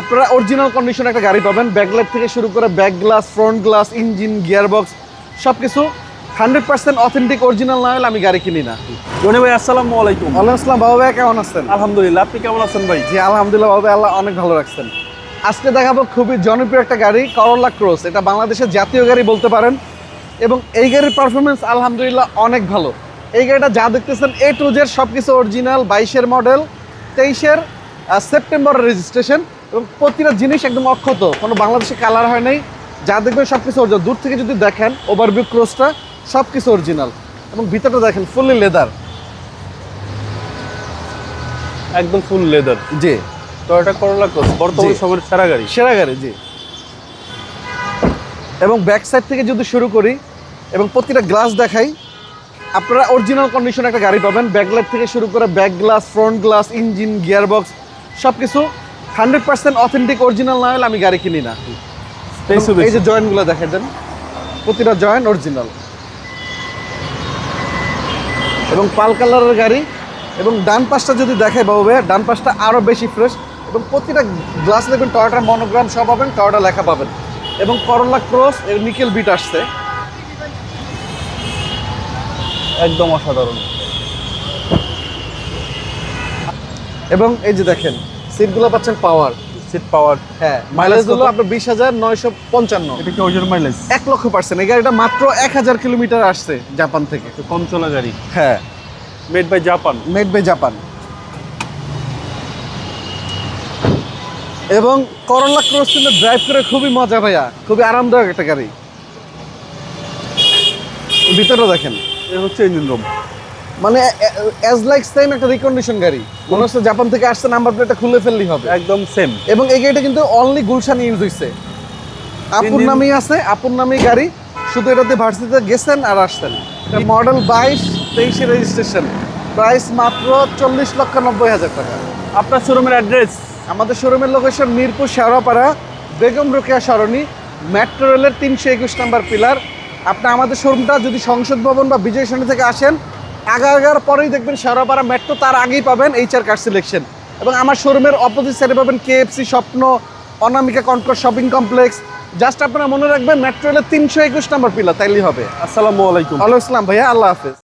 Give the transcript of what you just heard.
আপনারা original condition একটা গাড়ি পাবেন। ব্যাকলাইট থেকে শুরু করে back glass front glass engine gear box সব কিছু হান্ড্রেড পার্সেন্ট অথেন্টিক অরিজিনাল না হলে আমি গাড়ি কিনি না। জনি ভাই আসসালামু আলাইকুম। ওয়ালাইকুম আসসালাম বাবা ভাই কেমন আছেন? আলহামদুলিল্লাহ আপনি কেমন আছেন ভাই? জি আলহামদুলিল্লাহ বাবা আল্লাহ অনেক ভালো রাখছেন। আজকে দেখাবো খুবই জনপ্রিয় একটা গাড়ি করোলা ক্রস এটা বাংলাদেশের জাতীয় গাড়ি বলতে পারেন। এবং এই গাড়ির পারফরমেন্স আলহামদুলিল্লাহ অনেক ভালো। এই গাড়িটা যা দেখতেছেন এ টু জেড সব কিছু অরিজিনাল বাইশের মডেল তেইশের সেপ্টেম্বরের রেজিস্ট্রেশন এবং প্রতিটা জিনিস একদম অক্ষত কোনো বাংলাদেশে কালার হয় নাই। যা দেখবেন সব কিছু অরিজিনাল দূর থেকে যদি দেখেন ওভারভিউ ক্রসটা সব কিছু অরিজিনাল এবং ভিতরটা দেখেন ফুললি লেদার একদম ফুল লেদার জি। টয়োটা করোলা ক্রস বর্তমান। সময়ের সেরা গাড়ি। সেরা গাড়ি জি। এবং ব্যাক সাইড থেকে যদি শুরু করি এবং প্রতিটা গ্লাস দেখাই আপনারা অরিজিনাল কন্ডিশনে একটা গাড়ি পাবেন। ব্যাকলাইট থেকে শুরু করে back glass front glass engine gear box সব কিছু হান্ড্রেড পার্সেন্ট অথেন্টিক অরিজিনাল না হলে আমি গাড়ি কিনি না। এই যে জয়েন্টগুলো দেখা যান প্রতিটা জয়েন্ট অরিজিনাল। এবং পাল কালারের গাড়ি এবং ডান পাশটা যদি দেখাই বাবু ভাইয়া ডান পাশটা আরও বেশি ফ্রেশ এবং প্রতিটা গ্লাস দেখবেন টয়টার মনোগ্রাম সব পাবেন টয়টা লেখা পাবেন। এবং করলা ক্রস এর নিকেল বিট আসছে। একদম অসাধারণ। এবং এই যে দেখেন সিটগুলো পাচ্ছেন পাওয়ার সিট পাওয়ার হ্যাঁ মাইলেজ হলো আপনার বিশ হাজার নয়শো পঞ্চান্ন। এটা কি ওজন মাইলেজ এক লক্ষ পার্সেন্ট এই গাড়িটা মাত্র এক হাজার কিলোমিটার আসছে জাপান থেকে। কম চলা গাড়ি। হ্যাঁ। Made by Japan made by Japan এবং করলা ক্রস কিন্তু ড্রাইভ করে খুবই মজা ভাইয়া। খুবই আরামদায়ক একটা গাড়ি। ভিতরে দেখেন। এ হচ্ছে ইঞ্জিন রুম মানে অ্যাজ লাইক সেম একটা রিকন্ডিশন গাড়ি। মনে হচ্ছে জাপান থেকে আসছে নাম্বার প্লেটটা খুলে ফেললেই হবে। একদম সেম এবং এই গাড়িটা কিন্তু অনলি গুলশান ইউজ হইছে। আপুর নামেই আছে আপুর নামেই গাড়ি। শুধু এটাতে ভার্সিটিতে গেছেন আর আসছেন। মডেল বাইশ তেইশে রেজিস্ট্রেশন প্রাইস মাত্র চল্লিশ লক্ষ নব্বই হাজার টাকা। আপনার শোরুমের অ্যাড্রেস আমাদের শোরুমের লোকেশন মিরপুর শেওড়াপাড়া বেগম রোকেয়া সরণি মেট্রো রেলের তিনশো একুশ নাম্বার পিলার আপনি আমাদের শোরুমটা যদি সংসদ ভবন বা বিজয় সরণি থেকে আসেন আগার পরেই দেখবেন শেওড়াপাড়া মেট্রো তার আগেই পাবেন এইচআর কার সিলেকশন এবং আমার শোরুমের অপোজিট সাইডে পাবেন KFC Shwapno Anamika Concord shopping complex just আপনারা মনে রাখবেন মেট্রো রেলের তিনশো একুশ নম্বর পিলার তাইলেই হবে। আসসালামু আলাইকুম। আল্লাহ ইসলাম ভাইয়া আল্লাহ হাফেজ।